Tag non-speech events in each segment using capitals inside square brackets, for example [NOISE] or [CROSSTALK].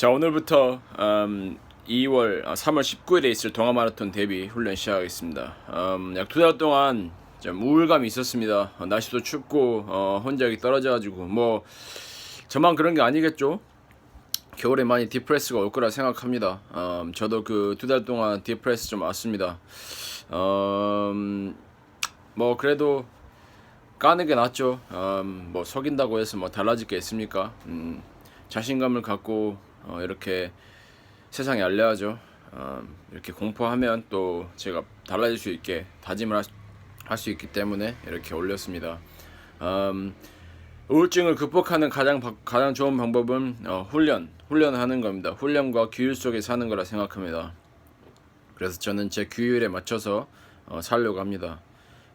자 오늘부터 음, 2월 아, 3월 19일에 있을 동아 마라톤 데뷔 훈련 시작하겠습니다. 음, 약두 달 동안 좀 우울감이 있었습니다. 어, 날씨도 춥고 어, 혼자 여기 떨어져가지고 뭐 저만 그런 게 아니겠죠? 겨울에 많이 디프레스가 올 거라 생각합니다. 음, 저도 그 두 달 동안 디프레스 좀 왔습니다. 음, 뭐 그래도 까는 게 낫죠. 음, 뭐 속인다고 해서 뭐 달라질 게 있습니까? 음, 자신감을 갖고 어, 이렇게 세상에 알려야죠. 음, 이렇게 공포하면 또 제가 달라질 수 있게 다짐을 할 수 있기 때문에 이렇게 올렸습니다. 음, 우울증을 극복하는 가장 바- 가장 좋은 방법은 어, 훈련, 훈련하는 겁니다. 훈련과 규율 속에 사는 거라 생각합니다. 그래서 저는 제 규율에 맞춰서 어, 살려고 합니다.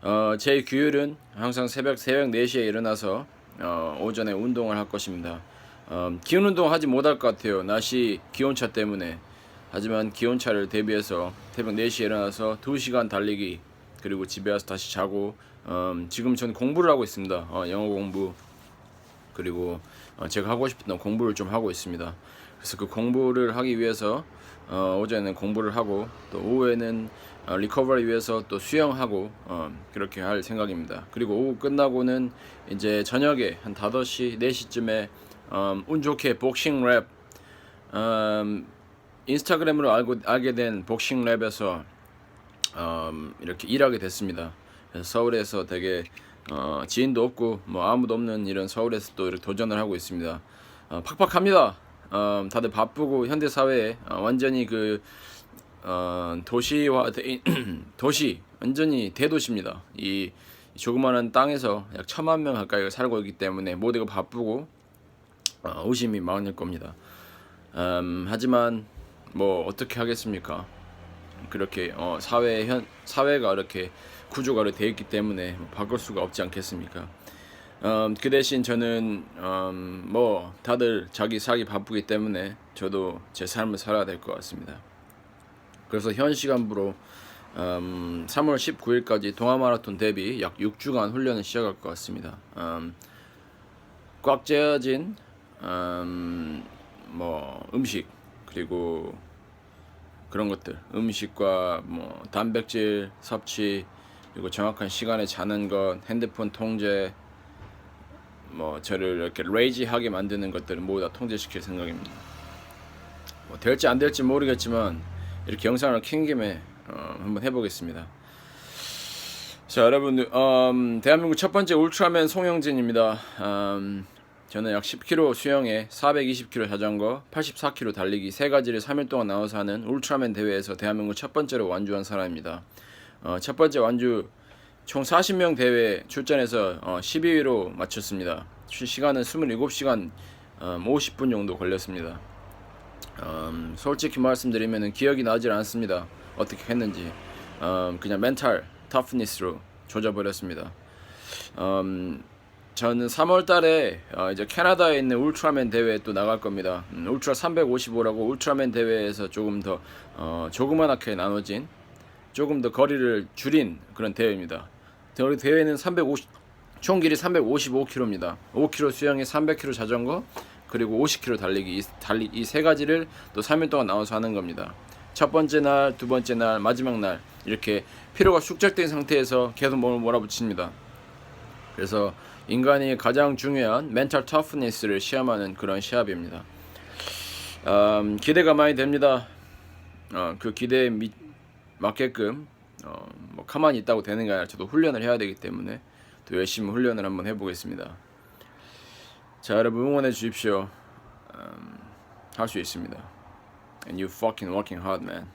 어, 제 규율은 항상 새벽 새벽 4시에 일어나서 어, 오전에 운동을 할 것입니다. 어, 기운 운동 하지 못할 것 같아요. 날씨 기온차 때문에. 하지만 기온차를 대비해서 새벽 4시에 일어나서 2시간 달리기 그리고 집에 와서 다시 자고 음, 지금 저는 공부를 하고 있습니다. 어, 영어 공부 그리고 어, 제가 하고 싶었던 공부를 좀 하고 있습니다. 그래서 그 공부를 하기 위해서 어, 오전에는 공부를 하고 또 오후에는 어, 리커버리 위해서 또 수영하고 어, 그렇게 할 생각입니다. 그리고 오후 끝나고는 이제 저녁에 한 5시, 4시쯤에 음, 운 좋게 복싱 랩 음, 인스타그램으로 알고, 알게 된 복싱 랩에서 음, 이렇게 일하게 됐습니다. 서울에서 되게 어, 지인도 없고 뭐 아무도 없는 이런 서울에서 또 이렇게 도전을 하고 있습니다. 어, 팍팍합니다. 어, 다들 바쁘고 현대 사회에 어, 완전히 그 어, 도시화 [CLEARS THROAT] 도시 완전히 대도시입니다. 이 조그마한 땅에서 약 천만 명 가까이 살고 있기 때문에 모두가 바쁘고 어, 의심이 많을 겁니다. 음, 하지만 뭐 어떻게 하겠습니까? 그렇게 어, 사회 현 사회가 이렇게 구조가 이렇게 되어 있기 때문에 뭐 바꿀 수가 없지 않겠습니까? 음, 그 대신 저는 음, 뭐 다들 자기 살기 바쁘기 때문에 저도 제 삶을 살아야 될 것 같습니다. 그래서 현 시간부로 음, 3월 19일까지 동아 마라톤 대비 약 6주간 훈련을 시작할 것 같습니다. 음, 꽉 짜여진 음, 뭐 음식 그리고 그런 것들 음식과 뭐 단백질 섭취 그리고 정확한 시간에 자는 것 핸드폰 통제 뭐 저를 이렇게 레이지하게 만드는 것들을 모두 다 통제시킬 생각입니다. 뭐 될지 안 될지 모르겠지만 이렇게 영상을 킨 김에 어, 한번 해보겠습니다. 자 여러분 음, 대한민국 첫 번째 울트라맨 송영진입니다. 음, 저는 약 10km 수영에 420km 자전거, 84km 달리기 세 가지를 3일 동안 나눠서 하는 울트라맨 대회에서 대한민국 첫 번째로 완주한 사람입니다. 어, 첫 번째 완주 총 40명 대회 출전해서 어, 12위로 마쳤습니다. 시- 시간은 27시간 음, 50분 정도 걸렸습니다. 음, 솔직히 말씀드리면 기억이 나질 않습니다. 어떻게 했는지 음, 그냥 멘탈 터프니스로 조져버렸습니다. 음, 저는 3월 달에 어, 이제 캐나다에 있는 울트라맨 대회에 또 나갈 겁니다. 음, 울트라 355라고 울트라맨 대회에서 조금 더 어, 조그만하게 나눠진 조금 더 거리를 줄인 그런 대회입니다. 대- 대회는 350, 총 길이 355km입니다. 5km 수영에 300km 자전거 그리고 50km 달리기 이, 달리 이 세 가지를 또 3일 동안 나눠서 하는 겁니다. 첫 번째 날, 두 번째 날, 마지막 날 이렇게 피로가 축적된 상태에서 계속 몸을 몰아붙입니다. 그래서 인간이 가장 중요한 멘탈 터프니스를 시험하는 그런 시합입니다. 음, 기대가 많이 됩니다. 어, 그 기대에 미, 맞게끔 어, 뭐 가만히 있다고 되는 게 아니라 저도 훈련을 해야 되기 때문에 또 열심히 훈련을 한번 해보겠습니다. 자 여러분 응원해 주십시오. 음, 할수 있습니다. And you fucking working hard, man.